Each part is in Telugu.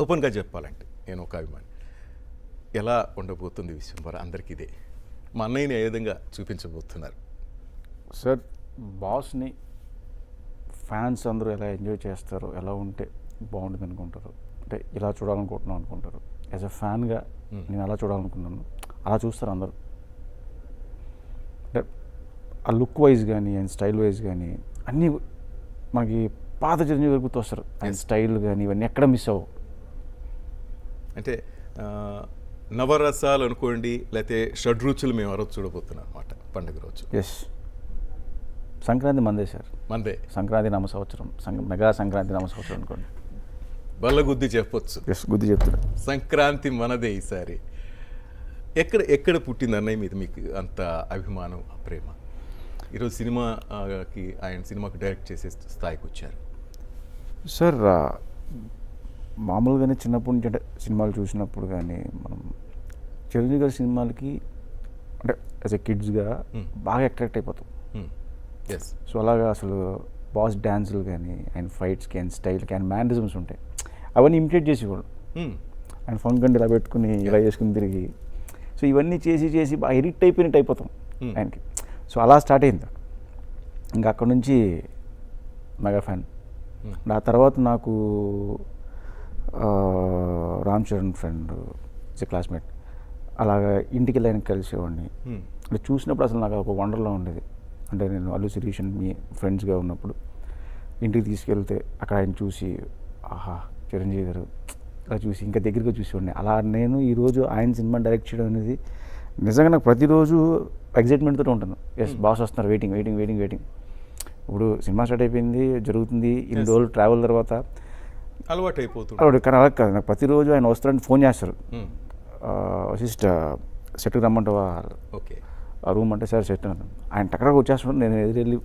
ఓపెన్గా చెప్పాలంటే నేను ఒక అభిమాని. ఎలా ఉండబోతుంది విశ్వంబర అందరికీ ఇదే. మా అన్నయ్యని ఏ విధంగా చూపించబోతున్నారు? సార్ బాస్ని ఫ్యాన్స్ అందరూ ఎలా ఎంజాయ్ చేస్తారు ఎలా ఉంటే బాగుంటుంది అనుకుంటారు. అంటే ఇలా చూడాలనుకుంటున్నాం అనుకుంటారు. యాజ్ అ ఫ్యాన్గా నేను అలా చూడాలనుకున్నాను అలా చూస్తారు అందరూ. అంటే ఆ లుక్ వైజ్ కానీ అండ్ స్టైల్ వైజ్ కానీ అన్నీ మనకి పాత చిరంజీవి గారు గుర్తొస్తారు ఆయన స్టైల్ కానీ ఇవన్నీ ఎక్కడ మిస్ అవ్వవు. అంటే నవరసాలు అనుకోండి లేకపోతే షడ్రుచులు మేము రోజు చూడబోతున్నాం అనమాట పండుగ రోజు. ఎస్ సంక్రాంతి మందే సార్. మందే. సంక్రాంతి నామ సంవత్సరం. మెగా సంక్రాంతి నామ సంవత్సరం అనుకోండి. బల్లగుద్ది చెప్పొచ్చు. ఎస్ గుద్ది చెప్తున్నా. సంక్రాంతి మనదే ఈసారి. ఎక్కడ ఎక్కడ పుట్టింది అన్నయ్య మీద మీకు అంత అభిమానం ప్రేమ? ఈరోజు సినిమాకి ఆయన సినిమాకి డైరెక్ట్ చేసే స్థాయికి వచ్చారు. సార్ మామూలుగానే చిన్నప్పటి నుంచి అంటే సినిమాలు చూసినప్పుడు కానీ మనం చిరంజీవి గారి సినిమాలకి అంటే యాజ్ ఎ కిడ్స్గా బాగా అట్రాక్ట్ అయిపోతాం. ఎస్ సో అలాగా అసలు బాస్ డ్యాన్సులు కానీ ఆయన ఫైట్స్కి ఆయన స్టైల్కి ఆయన మ్యానరిజమ్స్ ఉంటాయి. అవన్నీ ఇమిటేట్ చేసేవాడు ఆయన ఫంక్ ఇలా పెట్టుకుని ఇలా చేసుకుని తిరిగి. సో ఇవన్నీ చేసి చేసి బాగా ఎడిక్ట్ అయిపోయినట్టు అయిపోతాం Hmm. ఆయనకి. సో అలా స్టార్ట్ అయింది. ఇంకా అక్కడ నుంచి మెగా ఫ్యాన్. ఆ తర్వాత నాకు రామ్ చరణ్ ఫ్రెండ్ క్లాస్మేట్ అలాగా ఇంటికి వెళ్ళి ఆయన కలిసేవాడిని. అంటే చూసినప్పుడు అసలు నాకు ఒక వండర్లో ఉండేది. అంటే నేను అల్లు శిరీష్ మీ ఫ్రెండ్స్గా ఉన్నప్పుడు ఇంటికి తీసుకెళ్తే అక్కడ ఆయన చూసి ఆహా చిరంజీవి గారు ఇలా చూసి ఇంకా దగ్గరగా చూసేవాడిని. అలా నేను ఈరోజు ఆయన సినిమా డైరెక్ట్ చేయడం అనేది నిజంగా నాకు ప్రతిరోజు ఎగ్జైట్మెంట్తో ఉంటాను ఎస్ బాస్ వస్తున్నారు వెయిటింగ్ వెయిటింగ్ వెయిటింగ్ వెయిటింగ్ ఇప్పుడు సినిమా స్టార్ట్ అయిపోయింది జరుగుతుంది ఇన్ని రోజులు ట్రావెల్ తర్వాత అలవాటు అయిపోతుంది అలా కానీ అలా కాదు నాకు ప్రతిరోజు ఆయన వస్తారని ఫోన్ చేస్తారు. సిస్ట్ సెట్కి రమ్మంటావా? ఓకే ఆ రూమ్ అంటే సార్ సెట్ ఆయన టక్కడగా వచ్చేస్తున్నాడు నేను ఎదురెళ్ళి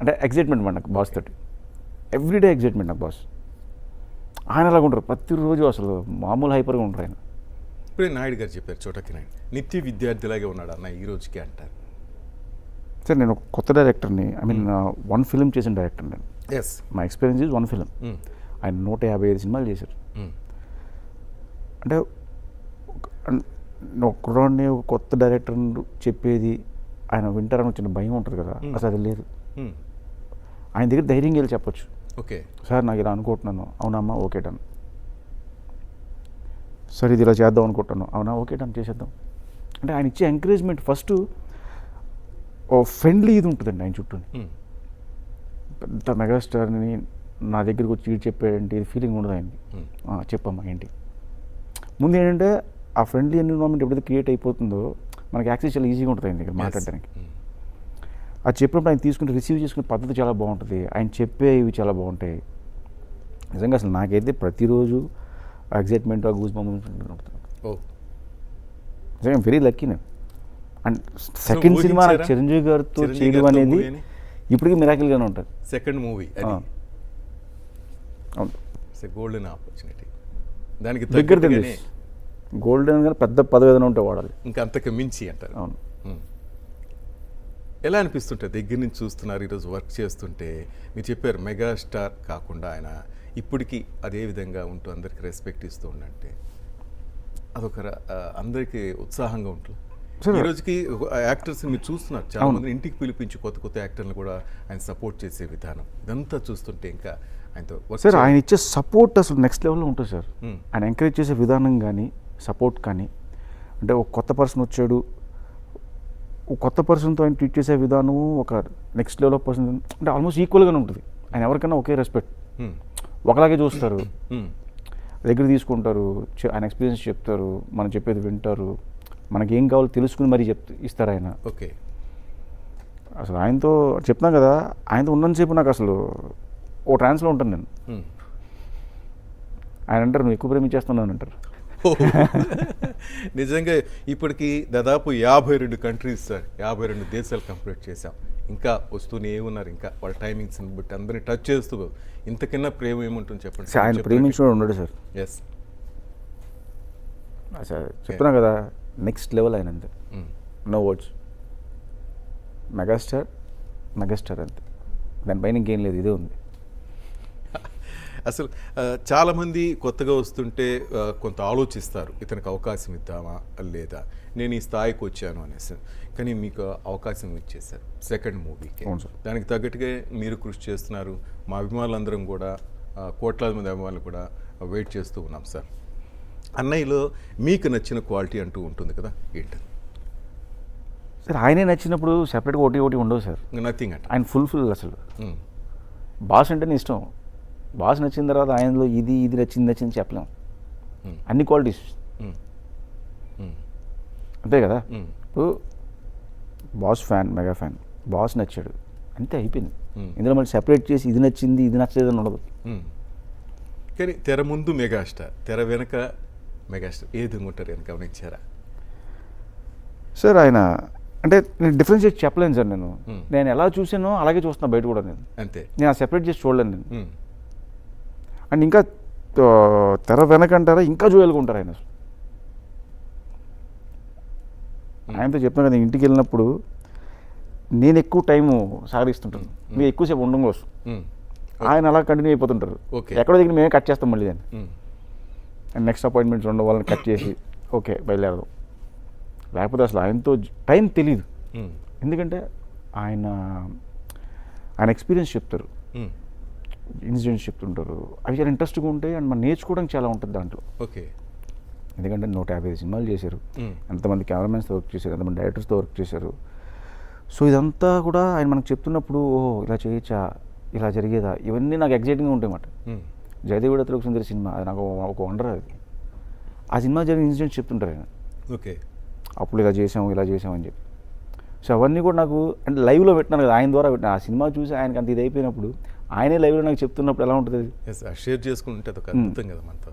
అంటే ఎగ్జైట్మెంట్ మాట నాకు బాస్ తోటి. ఎవ్రీడే ఎగ్జైట్మెంట్ నాకు బాస్ ఆయన అలాగ ఉంటారు ప్రతిరోజు అసలు మామూలు హైపర్గా ఉంటారు ఆయన. ఇప్పుడే నాయుడు గారు చెప్పారు చోటకి నాయుడు నిత్య విద్యార్థిలాగే ఉన్నాడు అన్న ఈ రోజుకి అంటారు. సార్ నేను ఒక కొత్త డైరెక్టర్ని ఐ మీన్ వన్ ఫిల్మ్ చేసిన డైరెక్టర్ నేను. ఎస్ మా ఎక్స్పీరియన్స్ ఈజ్ వన్ ఫిల్మ్ ఆయన నూట యాభై ఐదు సినిమాలు చేశారు. అంటే ఒక- అన్- ఒక కొత్త డైరెక్టర్ చెప్పేది ఆయన వింటారని వచ్చిన భయం ఉంటుంది కదా అసలు అది లేదు. ఆయన దగ్గర ధైర్యంగా వెళ్ళి చెప్పొచ్చు. ఓకే. సార్ నాకు ఇలా అనుకుంటున్నాను. అవునమ్మా ఓకే డన్. సార్ ఇది ఇలా చేద్దాం అనుకుంటున్నాను. అవునా? ఓకే డన్ చేసేద్దాం. అంటే ఆయన ఇచ్చే ఎంకరేజ్మెంట్ ఫస్ట్ ఓ ఫ్రెండ్లీ ఇది ఉంటుందండి ఆయన చుట్టూ పెద్ద మెగాస్టార్ని నా దగ్గరికి వచ్చి ఇది చెప్పాడంటే ఇది ఫీలింగ్ ఉండదు ఆయనకి చెప్పమ్మా ఏంటి? ముందు ఏంటంటే ఆ ఫ్రెండ్లీ ఎన్విరాన్మెంట్ ఎప్పుడైతే క్రియేట్ అయిపోతుందో మనకి యాక్సెస్ చాలా ఈజీగా ఉంటుంది ఆయన దగ్గర మాట్లాడడానికి. అది చెప్పినప్పుడు ఆయన తీసుకుని రిసీవ్ చేసుకునే పద్ధతి చాలా బాగుంటుంది. ఆయన చెప్పే ఇవి చాలా బాగుంటాయి. నిజంగా అసలు నాకైతే ప్రతిరోజు ఎగ్జైట్మెంట్ ఉంటుంది ఓ. నిజంగా వెరీ లక్కీ నేను. అండ్ సెకండ్ సినిమా నాకు? చిరంజీవి గారితో చేయడం అనేది? ఇప్పటికీ మిరాకిల్గానే ఉంటుంది సెకండ్ మూవీ. అవును గోల్డెన్ ఆపర్చునిటీ దానికి దగ్గర గోల్డెన్ కానీ పెద్ద పదవి ఏదైనా ఉంటే వాడాలి ఇంకా అంతకు మించి అంటారు అవును. ఎలా అనిపిస్తుంటే దగ్గర నుంచి చూస్తున్నారు ఈరోజు వర్క్ చేస్తుంటే మీరు చెప్పారు మెగాస్టార్ కాకుండా ఆయన ఇప్పటికీ అదే విధంగా ఉంటూ అందరికి రెస్పెక్ట్ ఇస్తూ ఉండంటే అదొక అందరికీ ఉత్సాహంగా ఉంటుంది. ఈ రోజుకి యాక్టర్స్ మీరు చూస్తున్నారు చాలా. మంది ఇంటికి పిలిపించి కొత్త కొత్త యాక్టర్లు కూడా ఆయన సపోర్ట్ చేసే విధానం ఇదంతా చూస్తుంటే ఇంకా ఆయనతో సార్. ఆయన ఇచ్చే సపోర్ట్ అసలు నెక్స్ట్ లెవెల్లో ఉంటుంది సార్. ఆయన ఎంకరేజ్ చేసే విధానం కానీ సపోర్ట్ కానీ అంటే ఒక కొత్త పర్సన్ వచ్చాడు ఒక కొత్త పర్సన్తో ఆయన ట్రీట్ చేసే విధానం ఒక నెక్స్ట్ లెవెల్ ఆఫ్ పర్సన్ అంటే ఆల్మోస్ట్ ఈక్వల్గానే ఉంటుంది ఆయన ఎవరికైనా ఒకే రెస్పెక్ట్. ఒకలాగే చూస్తారు. దగ్గర తీసుకుంటారు ఆయన ఎక్స్పీరియన్స్ చెప్తారు మనం చెప్పేది వింటారు మనకి కావాలో తెలుసుకుని మరీ చెప్ ఇస్తారు ఆయన? ఓకే. అసలు ఆయనతో చెప్తున్నా కదా ఆయనతో ఉన్నంతసేపు నాకు అసలు ఓ ట్రాన్స్లో ఉంటాను నేను. ఆయన అంటారు నువ్వు ఎక్కువ ప్రేమించేస్తున్నాను అంటారు. నిజంగా ఇప్పటికి దాదాపు యాభై రెండు కంట్రీస్ సార్ యాభై రెండు దేశాలు కంప్లీట్ చేశాం. ఇంకా వస్తూనే ఉన్నారు ఇంకా వాళ్ళ టైమింగ్స్ని బట్టి అందరినీ టచ్ చేస్తూ ఇంతకన్నా ప్రేమ ఏముంటుంది చెప్పండి? ఆయన ప్రేమించిన ఉన్నాడు సార్. ఎస్ చెప్తున్నా కదా నెక్స్ట్ లెవెల్ ఆయన అంతే. నో వర్డ్స్ మెగాస్టార్ మెగాస్టార్ అంతే. దానిపైన ఇంకేం లేదు ఇదే ఉంది. అసలు చాలామంది కొత్తగా వస్తుంటే కొంత ఆలోచిస్తారు ఇతనికి అవకాశం ఇద్దామా లేదా? నేను ఈ స్థాయికి వచ్చాను అనేసి. కానీ మీకు అవకాశం ఇచ్చేశారు సెకండ్ మూవీకి. దానికి తగ్గట్టుగా మీరు కృషి చేస్తున్నారు. మా అభిమానులందరం కూడా కోట్లాది మంది అభిమానులు కూడా వెయిట్ చేస్తూ ఉన్నాం సార్. అన్నయ్యలో మీకు నచ్చిన క్వాలిటీ అంటూ ఉంటుంది కదా ఏంటది సార్ ఆయనే నచ్చినప్పుడు సెపరేట్గా ఒకటి ఒకటి ఉండవు సార్. నథింగ్ అంట. ఆయన ఫుల్ఫిల్ అసలు. ఉమ్, బాస్ అంటేనే ఇష్టం. బాస్ నచ్చిన తర్వాత ఆయనలో ఇది ఇది నచ్చింది నచ్చింది చెప్పలేం. Hmm. అన్ని క్వాలిటీస్ ఉమ్, అంతే కదా? ఇప్పుడు boss fan mega fan. Boss నచ్చాడు. అంతే అయిపోయింది. Hmm. ఇందులో మళ్ళీ సెపరేట్ చేసి ఇది నచ్చింది ఇది నచ్చలేదని ఉండదు. కానీ తెర ముందు మెగాస్టార్ తెర వెనక మెగాస్టార్. ఏ విధంగా ఉంటారు అని గమనించారా? సార్ ఆయన అంటే నేను డిఫరెన్షియేట్ చెప్పలేను సార్ నేను. నేను ఎలా చూసానో అలాగే చూస్తున్నా బయట కూడా నేను. అంతే. నేను ఆ సెపరేట్ చేసి చూడలేను నేను. అండ్ ఇంకా తెర వెనకంటారా ఇంకా జోయల్గా ఉంటారు ఆయన. అసలు ఆయనతో చెప్పాను కదా ఇంటికి వెళ్ళినప్పుడు నేను ఎక్కువ టైం సాగరిస్తుంటాను మీరు ఎక్కువసేపు ఉండడం కోసం. ఆయన అలా కంటిన్యూ అయిపోతుంటారు. ఎక్కడో దగ్గర మేమే కట్ చేస్తాం మళ్ళీ దాన్ని. అండ్ నెక్స్ట్ అపాయింట్మెంట్స్ ఉండడం వాళ్ళని కట్ చేసి ఓకే బయలుదేరదాం. లేకపోతే అసలు ఆయనతో టైం తెలియదు ఉమ్, ఎందుకంటే ఆయన ఆయన ఎక్స్పీరియన్స్ చెప్తారు. ఇన్సిడెంట్స్ చెప్తుంటారు. అవి చాలా ఇంట్రెస్ట్గా ఉంటాయి అండ్ మనం నేర్చుకోవడం చాలా ఉంటుంది దాంట్లో. ఓకే ఎందుకంటే నూట యాభై ఐదు సినిమాలు చేశారు. ఉమ్, ఎంతమంది కెమెరామెన్స్తో వర్క్ చేశారు ఎంతమంది డైరెక్టర్స్తో వర్క్ చేశారు. సో ఇదంతా కూడా ఆయన మనకు చెప్తున్నప్పుడు ఓహో ఇలా చేయొచ్చా? ఇలా జరిగేదా? ఇవన్నీ నాకు ఎగ్జైటింగ్గా ఉంటాయి అన్నమాట. జయదేవుడ తెలుగు సుందరి సినిమా అది నాకు ఒక వండర్ అది. ఆ సినిమా జరిగిన ఇన్సిడెంట్స్ చెప్తుంటారు ఆయన. ఓకే. అప్పుడు ఇలా చేసాము ఇలా చేసాము అని చెప్పి. సో అవన్నీ కూడా నాకు అంటే లైవ్లో పెట్టినాను కదా ఆయన ద్వారా పెట్టిన. ఆ సినిమా చూసి ఆయనకి అంత ఇది అయిపోయినప్పుడు ఆయనే లైవ్లో నాకు చెప్తున్నప్పుడు ఎలా ఉంటుంది? షేర్ చేసుకుంటే అదొక అద్భుతం కదా మనతో.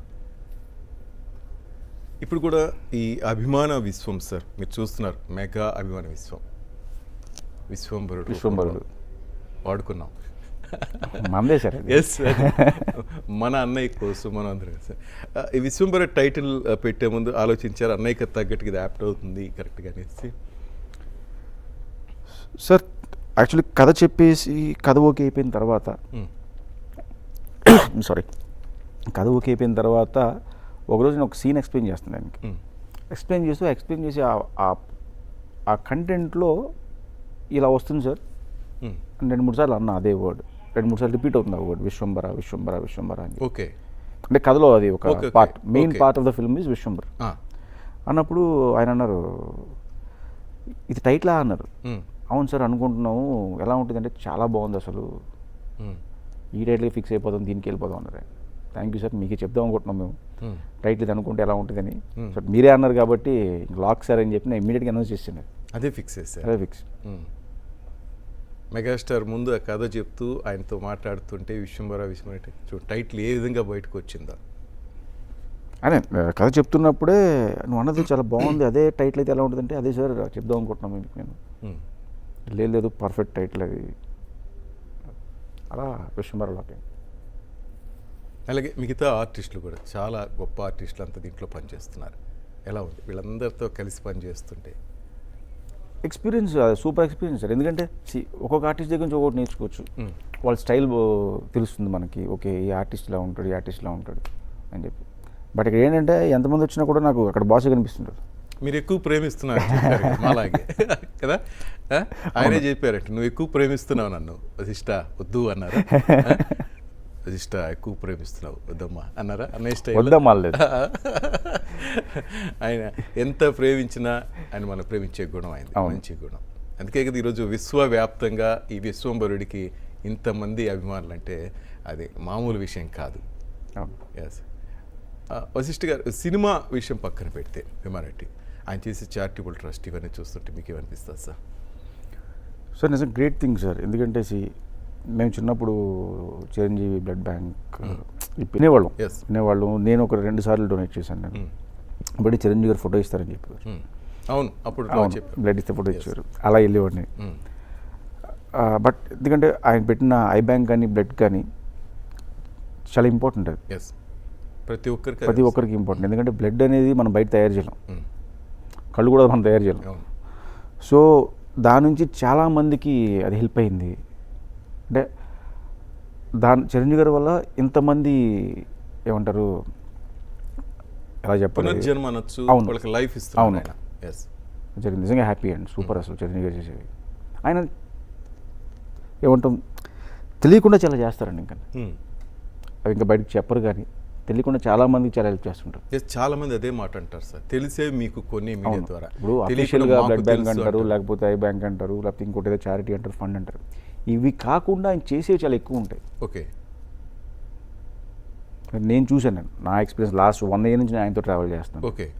ఇప్పుడు కూడా ఈ అభిమాన విశ్వం సార్ మీరు చూస్తున్నారు మెగా అభిమాన విశ్వం. విశ్వంభరుడు విశ్వంభరుడు. వాడుకున్నాం. మనదే సార్. ఎస్ మన అన్నయ్య కోసం మనం అందరం సార్ ఈ విశ్వంభర టైటిల్ పెట్టే ముందు ఆలోచించారు అన్నయ్యకి తగ్గట్టుగా ఇది యాప్ట్ అవుతుంది కరెక్ట్గా అనేసి. సార్ యాక్చువల్లీ కథ చెప్పేసి కథ ఓకే అయిపోయిన తర్వాత సారీ కథ ఓకే అయిపోయిన తర్వాత ఒకరోజు నేను ఒక సీన్ ఎక్స్ప్లెయిన్ చేస్తాను దానికి ఎక్స్ప్లెయిన్ చేస్తూ ఎక్స్ప్లెయిన్ చేసి ఆ- కంటెంట్లో ఇలా వస్తుంది సార్. రెండు మూడు సార్లు అన్న అదే వర్డ్ రెండు మూడు సార్లు రిపీట్ అవుతుంది వర్డ్ విశ్వంబర విశ్వంబర విశ్వంబర అని. ఓకే. అంటే కథలో అది ఒక part. Main. Part of the film is Vishwambhara అన్నప్పుడు ఆయన అన్నారు ఇది టైట్లా అన్నారు. అవును సార్ అనుకుంటున్నాము. ఎలా ఉంటుంది అంటే చాలా బాగుంది అసలు. ఈ టైట్లకి ఫిక్స్ అయిపోతాం దీనికి వెళ్ళిపోదాం అన్నారు థ్యాంక్ యూ సార్ మీకే చెప్దాం అనుకుంటున్నాం మేము. టైటిల్ ఇది అనుకుంటే ఎలా ఉంటుందని. సో మీరే అన్నారు కాబట్టి లాక్ సార్ అని చెప్పి నేను ఇమీడియట్గా అనౌన్స్ చేసిండు. అదే ఫిక్స్ చేశారు. అదే ఫిక్స్. మెగాస్టార్ ముందు ఆ కథ చెప్తూ ఆయనతో మాట్లాడుతుంటే విశ్వంబర విశ్వం అంటే చూడు టైటిల్ ఏ విధంగా బయటకు వచ్చిందో. అదే కథ చెప్తున్నప్పుడే నువ్వు అన్నది చాలా బాగుంది. అదే టైటిల్ అయితే ఎలా ఉంటుందంటే అదే సార్ చెప్దాం అనుకుంటున్నాం మీకు నేను. లేదు లేదు పర్ఫెక్ట్ టైటిల్ అది. అలా విశ్వంబర లాక్ అయింది. అలాగే మిగతా ఆర్టిస్టులు కూడా చాలా గొప్ప ఆర్టిస్టులు అంతా దీంట్లో పనిచేస్తున్నారు. ఎలా ఉంది? వీళ్ళందరితో కలిసి పనిచేస్తుంటే ఎక్స్పీరియన్స్ సూపర్ ఎక్స్పీరియన్స్ సార్. ఎందుకంటే ఒక్కొక్క ఆర్టిస్ట్ దగ్గర నుంచి ఒక్కొక్కటి నేర్చుకోవచ్చు. వాళ్ళ స్టైల్ తెలుస్తుంది మనకి. ఓకే ఈ ఆర్టిస్ట్ ఇలా ఉంటాడు ఈ ఆర్టిస్ట్ ఇలా ఉంటాడు అని చెప్పి. బట్ ఇక్కడ ఏంటంటే ఎంతమంది వచ్చినా కూడా నాకు అక్కడ బాస్ కనిపిస్తుంటారు. మీరు ఎక్కువ ప్రేమిస్తున్నారు చెప్పారు కదా? ఆయనే చెప్పారట నువ్వు ఎక్కువ ప్రేమిస్తున్నావు నన్ను. వశిష్ట వద్దు అన్నారా. వశిష్ట ఎక్కువ ప్రేమిస్తున్నావు. వద్దమ్మా. అన్నారా? వద్దమ్మా అనలేదు. ఆయన ఎంత ప్రేమించినా ఆయన మనం ప్రేమించే గుణం అవును. మంచి గుణం. అందుకే కదా ఈరోజు విశ్వవ్యాప్తంగా ఈ విశ్వంబరుడికి ఇంతమంది అభిమానులు అంటే అది మామూలు విషయం కాదు. ఎస్ వశిష్ఠ గారు సినిమా విషయం పక్కన పెడితే హ్యూమానిటీ ఆయన చేసే చారిటబుల్ ట్రస్ట్ ఇవన్నీ చూస్తుంటే మీకు ఏమనిపిస్తుంది సార్? సార్ నిజం గ్రేట్ థింగ్ సార్. ఎందుకంటే సి మేము చిన్నప్పుడు చిరంజీవి బ్లడ్ బ్యాంక్ వినేవాళ్ళం. వినేవాళ్ళం. నేను ఒక రెండు సార్లు డొనేట్ చేశాను నేను. బట్ చిరంజీవి గారు ఫోటో ఇస్తారని చెప్పారు. మ్మ్. అవును. అప్పుడు బ్లడ్ ఇస్తే ఫోటో. ఇచ్చారు. అలా వెళ్ళేవాడిని. మ్మ్. బట్ ఎందుకంటే ఆయన పెట్టిన ఐ బ్యాంక్ కానీ బ్లడ్ కానీ చాలా ఇంపార్టెంట్ అది. ఎస్ ప్రతి ఒక్కరికి ప్రతి ఒక్కరికి ఇంపార్టెంట్. ఎందుకంటే బ్లడ్ అనేది మనం బయట తయారు చేయలేం. కళ్ళు కూడా మనం తయారు చేయలేం. సో దాని నుంచి చాలామందికి అది హెల్ప్ అయింది. అంటే దాని చిరంజీవి గారి వల్ల ఇంతమంది ఏమంటారు ఎలా చెప్పాలి? అవును. వాళ్ళకి లైఫ్ అవును. జరిగింది నిజంగా హ్యాపీ అండ్ సూపర్ అసలు చిరంజీవి గారు చేసేది. ఆయన ఏమంటాం తెలియకుండా చాలా చేస్తారండి ఇంకా. అవి ఇంకా బయటకు చెప్పరు కానీ తెలియకుండా చాలా మందికి చాలా హెల్ప్ చేస్తుంటారు. చాలా మంది అదే మాట అంటారు సార్. తెలిసే మీకు కొన్ని మీడియా ద్వారా. ఇప్పుడు అఫీషియల్గా బ్లడ్ బ్యాంక్ అంటారు. లేకపోతే ఐ బ్యాంక్ అంటారు లేకపోతే ఇంకోటి ఏదో చారిటీ అంటారు ఫండ్ అంటారు. ఇవి కాకుండా ఆయన చేసేవి చాలా ఎక్కువ ఉంటాయి. ఓకే. నేను చూశాను నేను నా ఎక్స్పీరియన్స్ లాస్ట్ వన్ ఇయర్ నుంచి నేను ఆయనతో ట్రావెల్ చేస్తాను. ఓకే